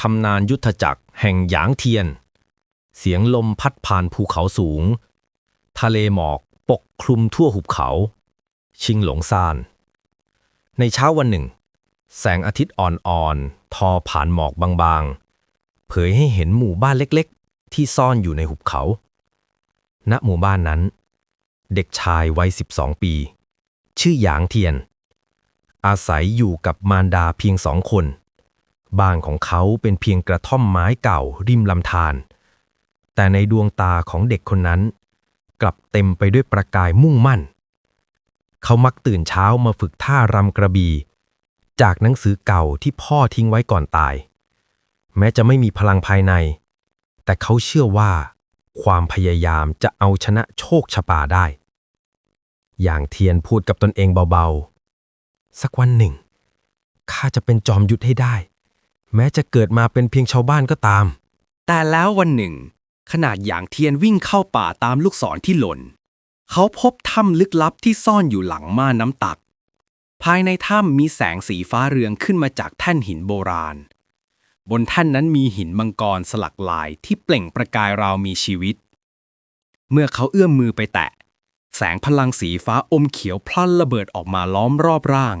ทำนานยุทธจักรแห่งหยางเทียน เสียงลมพัดผ่านภูเขาสูง ทะเลหมอกปกคลุมทั่วหุบเขา ชิงหลงซาน ในเช้าวันหนึ่ง แสงอาทิตย์อ่อนๆ ทอผ่านหมอกบางๆ เผยให้เห็นหมู่บ้านเล็กๆ ที่ซ่อนอยู่ในหุบเขา ณหมู่บ้านนั้น เด็กชายวัย12ปี ชื่อหยางเทียน อาศัยอยู่กับมารดาเพียงสองคน บ้านของเขาเป็นเพียงกระท่อมไม้เก่าริมลำธาร แต่ในดวงตาของเด็กคนนั้น กลับเต็มไปด้วยประกายมุ่งมั่น เขามักตื่นเช้ามาฝึกท่ารำกระบี่ จากหนังสือเก่าที่พ่อทิ้งไว้ก่อนตาย แม้จะไม่มีพลังภายใน แต่เขาเชื่อว่า ความพยายามจะเอาชนะโชคชะตาได้ อย่างเทียนพูดกับตนเองเบาๆ สักวันหนึ่งข้าจะเป็นจอมยุทธให้ได้ แม้จะเกิดมาเป็นเพียงชาวบ้านก็ตาม แต่แล้ววันหนึ่ง ขนาดอย่างเทียนวิ่งเข้าป่าตามลูกศรที่หล่น เขาพบถ้ำลึกลับที่ซ่อนอยู่หลังม่านน้ำตัก ภายในถ้ำมีแสงสีฟ้าเรืองขึ้นมาจากแท่นหินโบราณ บนแท่นนั้นมีหินมังกรสลักลายที่เปล่งประกายราวมีชีวิต เมื่อเขาเอื้อมมือไปแตะ แสงพลังสีฟ้าอมเขียวพลันระเบิดออกมาล้อมรอบร่าง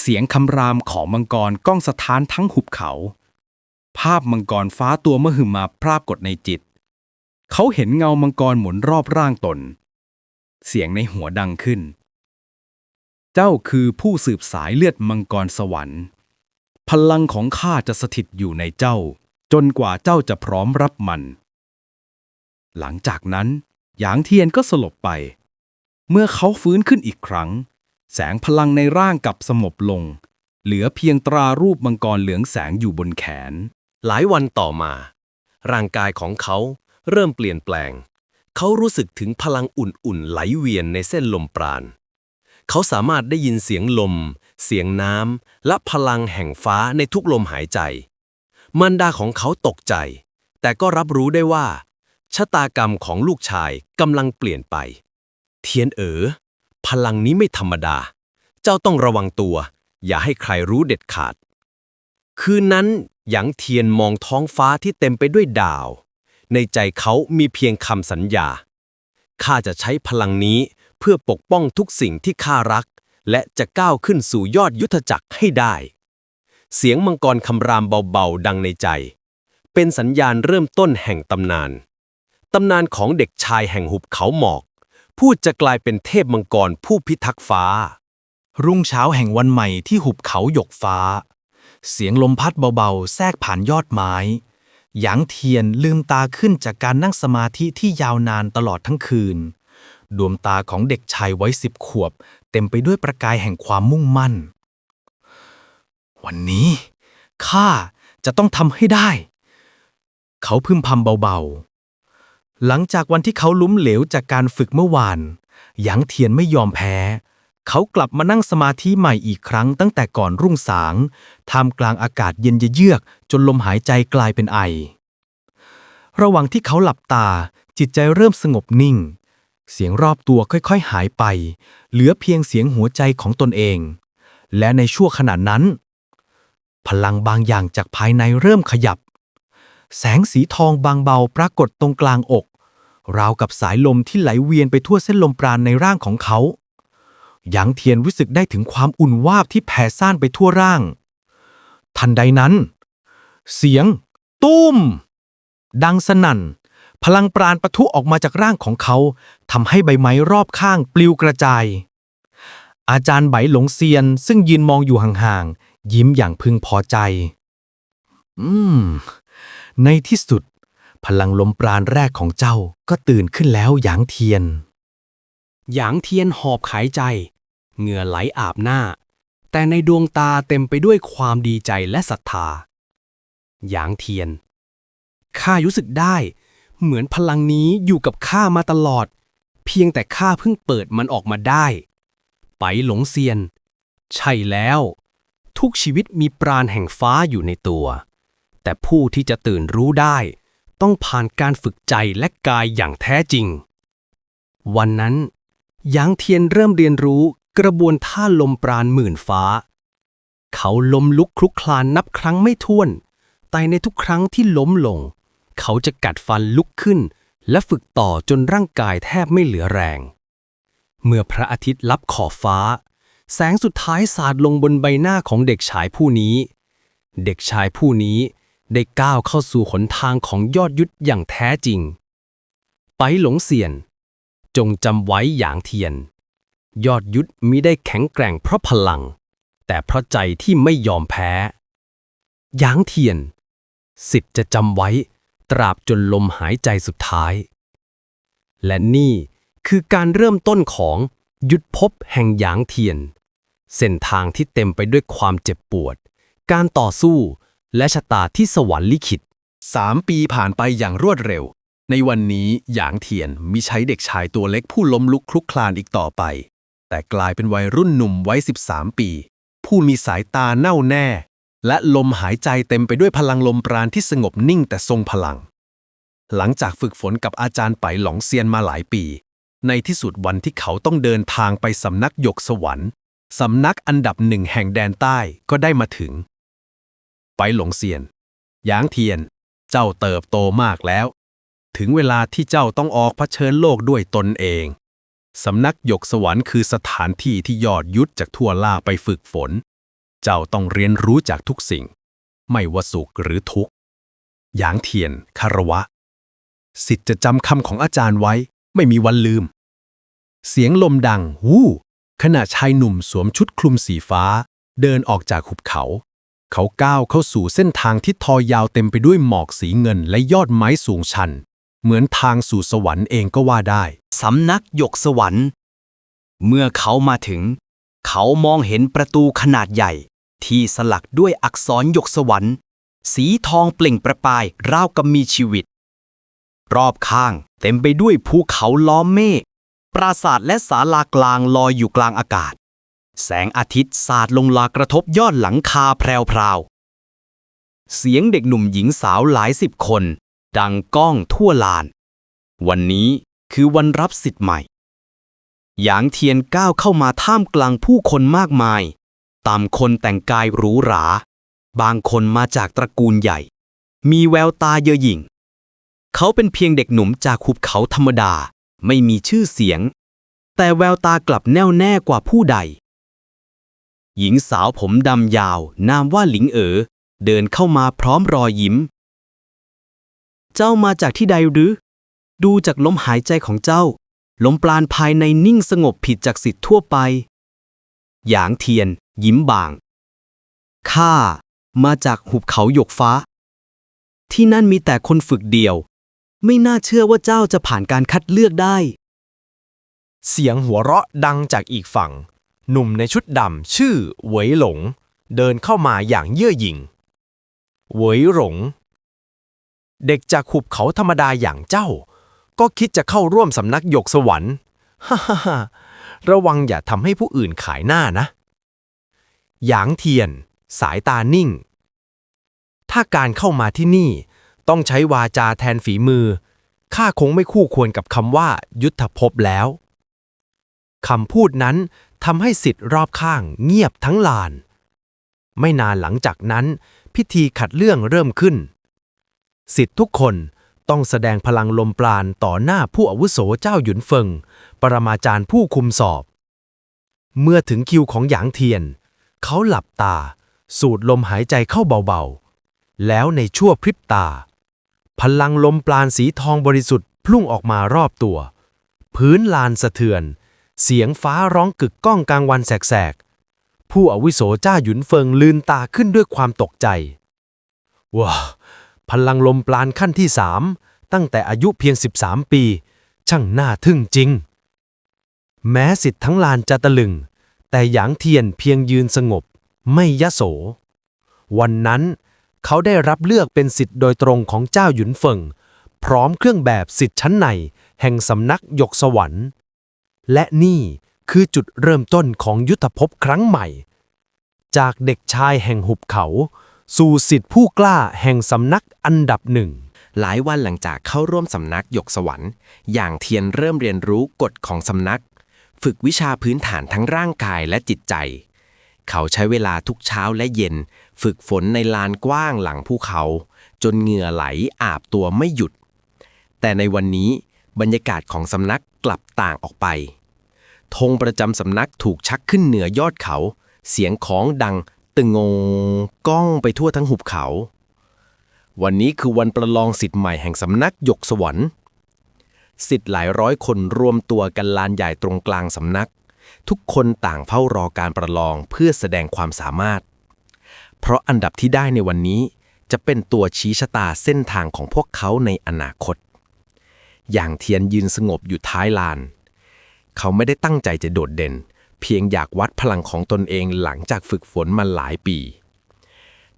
เสียงคำรามของมังกรก้องสะท้านทั้งหุบเขา ภาพมังกรฟ้าตัวมหึมาปรากฏในจิต เขาเห็นเงามังกรหมุนรอบร่างตน เสียงในหัวดังขึ้น เจ้าคือผู้สืบสายเลือดมังกรสวรรค์ พลังของข้าจะสถิตอยู่ในเจ้า จนกว่าเจ้าจะพร้อมรับมัน หลังจากนั้นหยางเทียนก็สลบไป เมื่อเขาฟื้นขึ้นอีกครั้ง แสงพลังในร่างกับสงบลง เหลือเพียงตรารูปมังกรเหลืองแสงอยู่บนแขน หลายวันต่อมา ร่างกายของเขาเริ่มเปลี่ยนแปลง เขารู้สึกถึงพลังอุ่นๆไหลเวียนในเส้นลมปราณ เขาสามารถได้ยินเสียงลม เสียงน้ำ และพลังแห่งฟ้าในทุกลมหายใจ มันดาของเขาตกใจ แต่ก็รับรู้ได้ว่า ชะตากรรมของลูกชายกำลังเปลี่ยนไป เทียนเอ๋อ พลังนี้ไม่ธรรมดา เจ้าต้องระวังตัว อย่าให้ใครรู้เด็ดขาด คืนนั้นหยางเทียนมองท้องฟ้าที่เต็มไปด้วยดาว ในใจเขามีเพียงคำสัญญา ข้าจะใช้พลังนี้เพื่อปกป้องทุกสิ่งที่ข้ารัก และจะก้าวขึ้นสู่ยอดยุทธจักรให้ได้ เสียงมังกรคำรามเบาๆดังในใจ เป็นสัญญาณเริ่มต้นแห่งตำนาน ตำนานของเด็กชายแห่งหุบเขาหมอก ผู้จะกลายเป็นเทพมังกรผู้พิทักษ์ฟ้า รุ่งเช้าแห่งวันใหม่ที่หุบเขาหยกฟ้า เสียงลมพัดเบาๆ แทรกผ่านยอดไม้ หยางเทียนลืมตาขึ้นจากการนั่งสมาธิที่ยาวนานตลอดทั้งคืน ดวงตาของเด็กชายไว้สิบขวบ เต็มไปด้วยประกายแห่งความมุ่งมั่น วันนี้ข้าจะต้องทำให้ได้ เขาพึมพำเบาๆ หลังจากวันที่เขาล้มเหลวจากการฝึกเมื่อวานหยางเทียนไม่ยอมแพ้ เขากลับมานั่งสมาธิใหม่อีกครั้งตั้งแต่ก่อนรุ่งสาง ท่ามกลางอากาศเย็นเยือกจนลมหายใจกลายเป็นไอ ระหว่างที่เขาหลับตาจิตใจเริ่มสงบนิ่ง เสียงรอบตัวค่อยๆหายไป เหลือเพียงเสียงหัวใจของตนเอง และในชั่วขณะนั้น พลังบางอย่างจากภายในเริ่มขยับ แสงสีทองบางเบาปรากฏตรงกลางอก ราวกับสายลมที่ไหลเวียนไปทั่วเส้นลมปราณในร่างของเขา หยางเทียนรู้สึกได้ถึงความอุ่นวาบที่แผ่ซ่านไปทั่วร่าง ทันใดนั้น เสียง ตุ้ม ดังสนั่น พลังปราณปะทุออกมาจากร่างของเขาทำให้ใบไม้รอบข้างปลิวกระจาย อาจารย์ไบหลงเซียนซึ่งยืนมองอยู่ห่างๆยิ้มอย่างพึงพอใจ อืม ในที่สุด พลังลมปราณแรกของเจ้าก็ตื่นขึ้นแล้วหยางเทียน หยางเทียนหอบหายใจ เหงื่อไหลอาบหน้า แต่ในดวงตาเต็มไปด้วยความดีใจและศรัทธา หยางเทียน ข้ารู้สึกได้ เหมือนพลังนี้อยู่กับข้ามาตลอด เพียงแต่ข้าเพิ่งเปิดมันออกมาได้ ไปหลงเซียน ใช่แล้ว ทุกชีวิตมีปราณแห่งฟ้าอยู่ในตัว แต่ผู้ที่จะตื่นรู้ได้ ต้องผ่านการฝึกใจและกายอย่างแท้จริง วันนั้นหยางเทียนเริ่มเรียนรู้กระบวนท่าลมปราณหมื่นฟ้า เขาลมลุกคลุกคลานนับครั้งไม่ถ้วน แต่ในทุกครั้งที่ล้มลง เขาจะกัดฟันลุกขึ้น และฝึกต่อจนร่างกายแทบไม่เหลือแรง เมื่อพระอาทิตย์ลับขอบฟ้า แสงสุดท้ายสาดลงบนใบหน้าของเด็กชายผู้นี้ เด็กชายผู้นี้ ได้ก้าวเข้าสู่หนทางของยอดยุทธอย่างแท้จริง ไปหลงเสียน จงจำไว้อย่างเทียน ยอดยุทธมิได้แข็งแกร่งเพราะพลัง แต่เพราะใจที่ไม่ยอมแพ้หยางเทียน สิทธิ์จะจำไว้ ตราบจนลมหายใจสุดท้าย และนี่คือการเริ่มต้นของยุทธภพแห่งหยางเทียน เส้นทางที่เต็มไปด้วยความเจ็บปวด การต่อสู้ และชะตาที่สวรรค์ลิขิตสามปีผ่านไปอย่างรวดเร็ว ในวันนี้หยางเทียนมิใช้เด็กชายตัวเล็กผู้ล้มลุกคลุกคลานอีกต่อไป แต่กลายเป็นวัยรุ่นหนุ่มไว้13 ปี ผู้มีสายตาแน่วแน่ และลมหายใจเต็มไปด้วยพลังลมปราณที่สงบนิ่งแต่ทรงพลัง หลังจากฝึกฝนกับอาจารย์ไปหลงเซียนมาหลายปี ในที่สุดวันที่เขาต้องเดินทางไปสำนักหยกสวรรค์สำนักอันดับหนึ่งแห่งแดนใต้ก็ได้มาถึง ไปหลงเซียนหยางเทียน เจ้าเติบโตมากแล้ว ถึงเวลาที่เจ้าต้องออกเผชิญโลกด้วยตนเอง สำนักหยกสวรรค์คือสถานที่ที่ยอดยุทธจากทั่วล่าไปฝึกฝน เจ้าต้องเรียนรู้จากทุกสิ่ง ไม่ว่าสุขหรือทุกข์หยางเทียนคารวะ สิทธิ์จะจำคำของอาจารย์ไว้ ไม่มีวันลืม เสียงลมดัง วู้ขณะชายหนุ่มสวมชุดคลุมสีฟ้า เดินออกจากหุบเขา เขาก้าวเข้าสู่เส้นทางที่ทอยาวเต็มไปด้วยหมอกสีเงินและยอดไม้สูงชัน เหมือนทางสู่สวรรค์เองก็ว่าได้ สำนักหยกสวรรค์ เมื่อเขามาถึง เขามองเห็นประตูขนาดใหญ่ ที่สลักด้วยอักษรหยกสวรรค์ สีทองเปล่งประกายราวกับมีชีวิต รอบข้างเต็มไปด้วยภูเขาล้อมเมฆปราสาทและศาลากลางลอยอยู่กลางอากาศ แสงอาทิตย์สาดลงลากระทบยอดหลังคาแพรวๆ เสียงเด็กหนุ่มหญิงสาวหลายสิบคน ดังก้องทั่วลาน วันนี้คือวันรับสิทธิ์ใหม่ หยางเทียนก้าวเข้ามาท่ามกลางผู้คนมากมาย ตามคนแต่งกายหรูหรา บางคนมาจากตระกูลใหญ่ มีแววตาเย่อหยิ่ง เขาเป็นเพียงเด็กหนุ่มจากหุบเขาธรรมดา ไม่มีชื่อเสียง แต่แววตากลับแน่วแน่กว่าผู้ใด หญิงสาวผมดำยาว นามว่าหลิงเอ๋อเดินเข้ามาพร้อมรอยยิ้ม เจ้ามาจากที่ใดหรือ ดูจากลมหายใจของเจ้า ลมปราณภายในนิ่งสงบผิดจากสิทธิ์ทั่วไป หยางเทียน ยิ้มบาง ข้า มาจากหุบเขาหยกฟ้า ที่นั่นมีแต่คนฝึกเดียว ไม่น่าเชื่อว่าเจ้าจะผ่านการคัดเลือกได้ เสียงหัวเราะดังจากอีกฝั่ง หนุ่มในชุดดำชื่อเหวยหลง เดินเข้ามาอย่างเย่อหยิ่งเหวยหลง เด็กจากขุบเขาธรรมดาอย่างเจ้า ก็คิดจะเข้าร่วมสำนักหยกสวรรค์ฮ่าฮ่าฮ่าระวังอย่าทำให้ผู้อื่นขายหน้านะ หยางเทียน สายตานิ่ง ถ้าการเข้ามาที่นี่ ต้องใช้วาจาแทนฝีมือ ข้าคงไม่คู่ควรกับคำว่า ยุทธภพแล้วคำพูดนั้น ทำให้สิทธิ์รอบข้างเงียบทั้งลาน ไม่นานหลังจากนั้น พิธีขัดเรื่องเริ่มขึ้น สิทธิ์ทุกคนต้องแสดงพลังลมปราณต่อหน้าผู้อาวุโสเจ้าหยุนเฟิง ปรมาจารย์ผู้คุมสอบ เมื่อถึงคิวของหยางเทียน เขาหลับตา สูดลมหายใจเข้าเบาๆ แล้วในชั่วพริบตา พลังลมปราณสีทองบริสุทธิ์พุ่งออกมารอบตัว พื้นลานสะเทือน เสียงฟ้าร้องกึกก้องกลางวันแสกๆ ผู้อวุโสจ้าหยุนเฟิงลืนตาขึ้นด้วยความตกใจ ว้าพลังลมปราณขั้นที่สามตั้งแต่อายุเพียง 13 ปี ช่างน่าทึ่งจริง แม้สิทธิ์ทั้งลานจะตะลึง แต่หยางเทียนเพียงยืนสงบ ไม่ยโส วันนั้น เขาได้รับเลือกเป็นสิทธิ์โดยตรงของเจ้าหยุนเฟิง พร้อมเครื่องแบบสิทธิ์ชั้นใน แห่งสำนักยกสวรรค์ และนี่คือจุดเริ่มต้นของยุทธภพครั้งใหม่ จากเด็กชายแห่งหุบเขา สู่สิทธิผู้กล้าแห่งสำนักอันดับหนึ่ง หลายวันหลังจากเข้าร่วมสำนักหยกสวรรค์ อย่างเทียนเริ่มเรียนรู้กฎของสำนัก ฝึกวิชาพื้นฐานทั้งร่างกายและจิตใจ เขาใช้เวลาทุกเช้าและเย็น ฝึกฝนในลานกว้างหลังภูเขา จนเหงื่อไหลอาบตัวไม่หยุด แต่ในวันนี้บรรยากาศของสำนักกลับต่างออกไป ธงประจำสำนักถูกชักขึ้นเหนือยอดเขา เสียงของดังตึงงก้องไปทั่วทั้งหุบเขา วันนี้คือวันประลองสิทธิ์ใหม่แห่งสำนักหยกสวรรค์สิทธิ์หลายร้อยคนรวมตัวกันลานใหญ่ตรงกลางสำนัก ทุกคนต่างเฝ้ารอการประลองเพื่อแสดงความสามารถ เพราะอันดับที่ได้ในวันนี้จะเป็นตัวชี้ชะตาเส้นทางของพวกเขาในอนาคต อย่างเทียนยืนสงบอยู่ท้ายลาน เขาไม่ได้ตั้งใจจะโดดเด่น เพียงอยากวัดพลังของตนเองหลังจากฝึกฝนมาหลายปี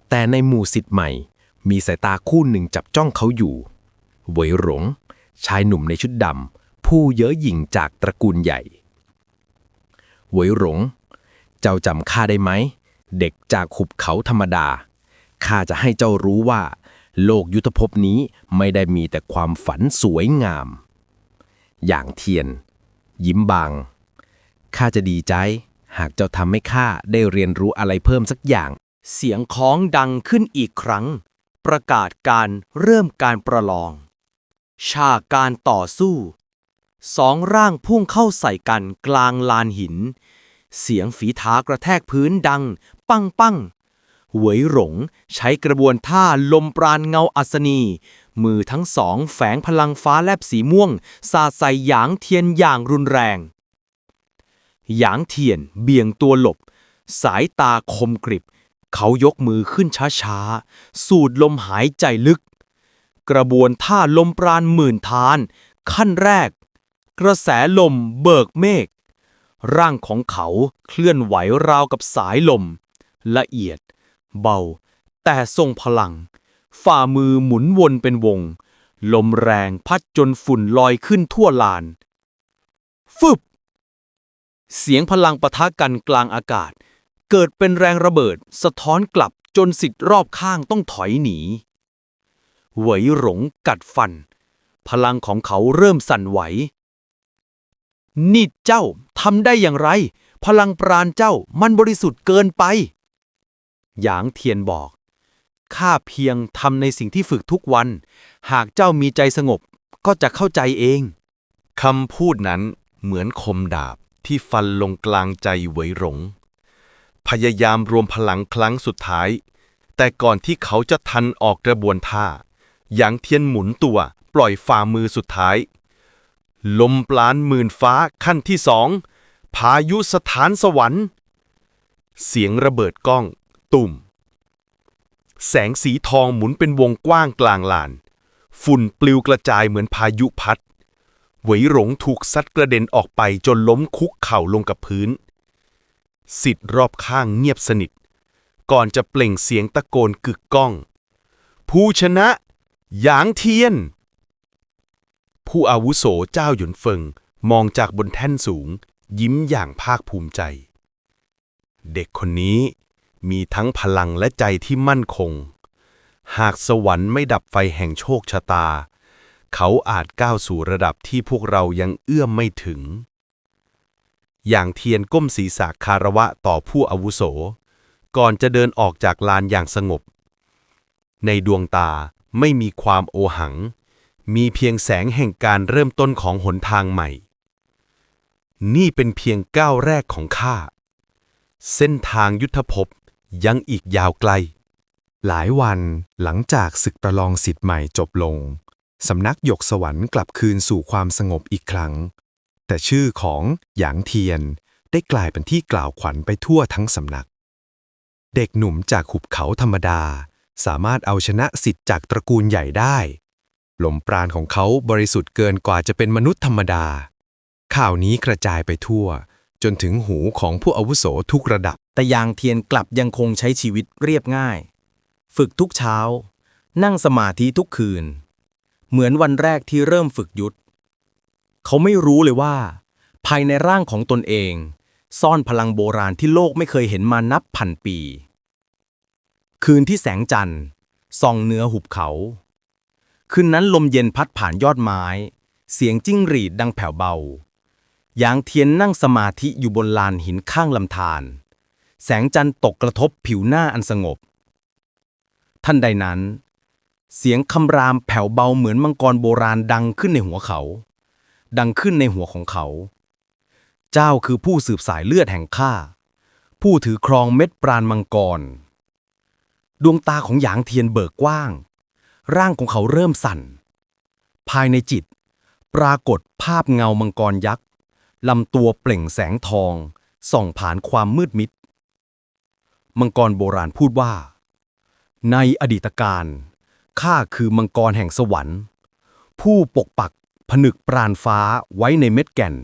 แต่ในหมู่สิทธิ์ใหม่ มีสายตาคู่หนึ่งจับจ้องเขาอยู่เวยหลง ชายหนุ่มในชุดดำผู้เย้อหยิ่งจากตระกูลใหญ่เวยหลง เจ้าจำข้าได้ไหม เด็กจากหุบเขาธรรมดา ข้าจะให้เจ้ารู้ว่า โลกยุทธภพนี้ไม่ได้มีแต่ความฝันสวยงาม อย่างเทียน ยิ้มบาง ข้าจะดีใจ หากเจ้าทำให้ข้าได้เรียนรู้อะไรเพิ่มสักอย่าง เสียงค้องดังขึ้นอีกครั้ง ประกาศการเริ่มการประลองชากการต่อสู้ สองร่างพุ่งเข้าใส่กันกลางลานหิน เสียงฝีเท้ากระแทกพื้นดัง ปังปังเหวยหลงใช้กระบวนท่าลมปราณเงาอัศนี มือทั้งสองแฝงพลังฟ้าแลบสีม่วง สาดใส่หยางเทียนอย่างรุนแรง หยางเทียนเบี่ยงตัวหลบ สายตาคมกริบ เขายกมือขึ้นช้าๆ สูดลมหายใจลึก กระบวนท่าลมปราณหมื่นทาน ขั้นแรก กระแสลมเบิกเมฆร่างของเขาเคลื่อนไหวราวกับสายลม ละเอียด เบา แต่ทรงพลัง ฝ่ามือหมุนวนเป็นวง ลมแรงพัดจนฝุ่นลอยขึ้นทั่วลาน ฟึบ เสียงพลังปะทะกันกลางอากาศ เกิดเป็นแรงระเบิด สะท้อนกลับจนสิทธิ์รอบข้างต้องถอยหนีเหวยหลงกัดฟัน พลังของเขาเริ่มสั่นไหว นี่เจ้าทำได้อย่างไร พลังปราณเจ้ามันบริสุทธิ์เกินไป หยางเทียนบอก ข้าเพียงทำในสิ่งที่ฝึกทุกวัน หากเจ้ามีใจสงบก็จะเข้าใจเองคำพูดนั้นเหมือนคมดาบที่ฟันลงกลางใจเหวยหลง พยายามรวมพลังครั้งสุดท้าย แต่ก่อนที่เขาจะทันออกกระบวนท่าหยางเทียนหมุนตัวปล่อยฝ่ามือสุดท้าย ลมปราณหมื่นฟ้าขั้นที่สองพายุสถานสวรรค์ เสียงระเบิดก้อง ตุ่ม แสงสีทองหมุนเป็นวงกว้างกลางลาน ฝุ่นปลิวกระจายเหมือนพายุพัดเหวยหลงถูกซัดกระเด็นออกไปจนล้มคุกเข่าลงกับพื้น สิทธิ์รอบข้างเงียบสนิท ก่อนจะเปล่งเสียงตะโกนกึกก้อง ผู้ชนะ หยางเทียน ผู้อาวุโสเจ้าหยุนเฟิง มองจากบนแท่นสูง ยิ้มอย่างภาคภูมิใจ เด็กคนนี้ มีทั้งพลังและใจที่มั่นคง หากสวรรค์ไม่ดับไฟแห่งโชคชะตา เขาอาจก้าวสู่ระดับที่พวกเรายังเอื้อมไม่ถึง อย่างเทียนก้มศีรษะคารวะต่อผู้อาวุโส ก่อนจะเดินออกจากลานอย่างสงบ ในดวงตาไม่มีความโอหัง มีเพียงแสงแห่งการเริ่มต้นของหนทางใหม่ นี่เป็นเพียงก้าวแรกของข้า เส้นทางยุทธภพ ยังอีกยาวไกล หลายวันหลังจากศึกประลองสิทธิ์ใหม่จบลง สำนักหยกสวรรค์กลับคืนสู่ความสงบอีกครั้ง แต่ชื่อของหยางเทียนได้กลายเป็นที่กล่าวขวัญไปทั่วทั้งสำนัก เด็กหนุ่มจากหุบเขาธรรมดา สามารถเอาชนะสิทธิ์จากตระกูลใหญ่ได้ลมปราณของเขาบริสุทธิ์เกินกว่าจะเป็นมนุษย์ธรรมดา ข่าวนี้กระจายไปทั่ว จนถึงหูของผู้อาวุโสทุกระดับ แต่ยางเทียนกลับยังคงใช้ชีวิตเรียบง่าย ฝึกทุกเช้า นั่งสมาธิทุกคืน เหมือนวันแรกที่เริ่มฝึกยุทธเขาไม่รู้เลยว่า ภายในร่างของตนเอง ซ่อนพลังโบราณที่โลกไม่เคยเห็นมานับพันปี คืนที่แสงจันทร์ส่องเนื้อหุบเขา คืนนั้นลมเย็นพัดผ่านยอดไม้ เสียงจิ้งหรีดดังแผ่วเบา หยางเทียนนั่งสมาธิอยู่บนลานหินข้างลำธาร แสงจันทร์ตกกระทบผิวหน้าอันสงบ ท่านใดนั้น เสียงคำรามแผ่วเบาเหมือนมังกรโบราณดังขึ้นในหัวเขา ดังขึ้นในหัวของเขา เจ้าคือผู้สืบสายเลือดแห่งข้า ผู้ถือครองเม็ดปราณมังกร ดวงตาของหยางเทียนเบิกกว้าง ร่างของเขาเริ่มสั่น ภายในจิต ปรากฏภาพเงามังกรยักษ์ ลำตัวเปล่งแสงทอง ส่องผ่านความมืดมิด มังกรโบราณพูดว่า ในอดีตการข้าคือมังกรแห่งสวรรค์ ผู้ปกปักผนึกปราณฟ้าไว้ในเม็ดแก่น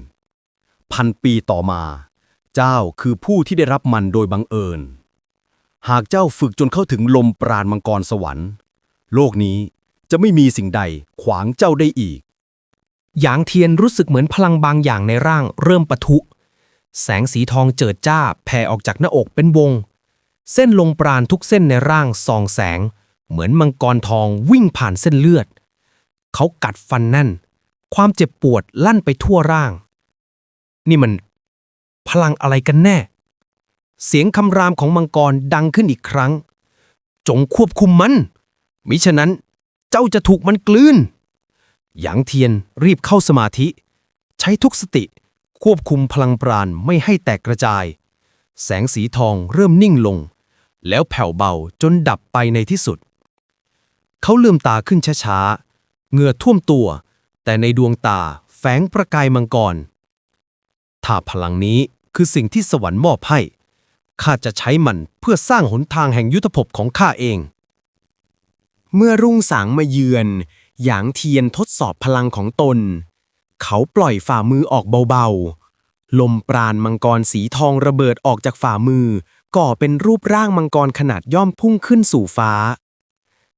พันปีต่อมา เจ้าคือผู้ที่ได้รับมันโดยบังเอิญ หากเจ้าฝึกจนเข้าถึงลมปราณมังกรสวรรค์ โลกนี้จะไม่มีสิ่งใดขวางเจ้าได้อีก หยางเทียนรู้สึกเหมือนพลังบางอย่างในร่างเริ่มปะทุ แสงสีทองเจิดจ้าแผ่ออกจากหน้าอกเป็นวง เส้นลงปราณทุกเส้นในร่างส่องแสง เหมือนมังกรทองวิ่งผ่านเส้นเลือด เขากัดฟันแน่น ความเจ็บปวดลั่นไปทั่วร่าง นี่มัน พลังอะไรกันแน่ เสียงคำรามของมังกรดังขึ้นอีกครั้ง จงควบคุมมัน มิฉะนั้นเจ้าจะถูกมันกลืน หยางเทียนรีบเข้าสมาธิ ใช้ทุกสติ ควบคุมพลังปราณไม่ให้แตกกระจาย แสงสีทองเริ่มนิ่งลง แล้วแผ่วเบาจนดับไปในที่สุด เขาลืมตาขึ้นช้าๆเหงื่อท่วมตัว แต่ในดวงตาแฝงประกายมังกรถ้าพลังนี้คือสิ่งที่สวรรค์มอบให้ ข้าจะใช้มันเพื่อสร้างหนทางแห่งยุทธภพของข้าเอง เมื่อรุ่งสางมาเยือน หยางเทียนทดสอบพลังของตน เขาปล่อยฝ่ามือออกเบาๆ ลมปราณมังกรสีทองระเบิดออกจากฝ่ามือ ก่อเป็นรูปร่างมังกรขนาดย่อมพุ่งขึ้นสู่ฟ้า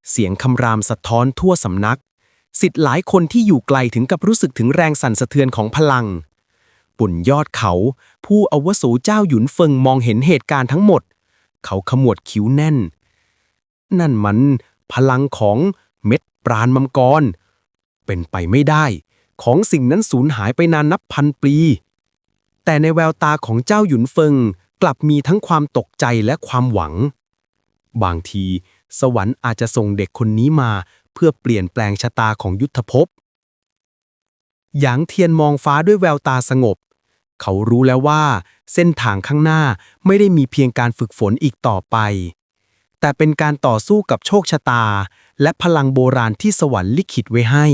เสียงคำรามสะท้อนทั่วสำนัก สิทธิ์หลายคนที่อยู่ไกลถึงกับรู้สึกถึงแรงสั่นสะเทือนของพลัง ปุ่นยอดเขา ผู้อวุโสเจ้าหยุนเฟิงมองเห็นเหตุการณ์ทั้งหมด เขาขมวดคิ้วแน่น นั่นมันพลังของ ปราณมังกร เป็นไปไม่ได้ ของสิ่งนั้นสูญหายไปนานนับพันปี แต่ในแววตาของเจ้าหยุนเฟิงกลับมีทั้งความตกใจและความหวัง บางที สวรรค์อาจจะส่งเด็กคนนี้มาเพื่อเปลี่ยนแปลงชะตาของยุทธภพหยางเทียนมองฟ้าด้วยแววตาสงบ เขารู้แล้วว่า เส้นทางข้างหน้าไม่ได้มีเพียงการฝึกฝนอีกต่อไป แต่เป็นการต่อสู้กับโชคชะตา และพลังโบราณที่สวรรค์ลิขิตไว้ให้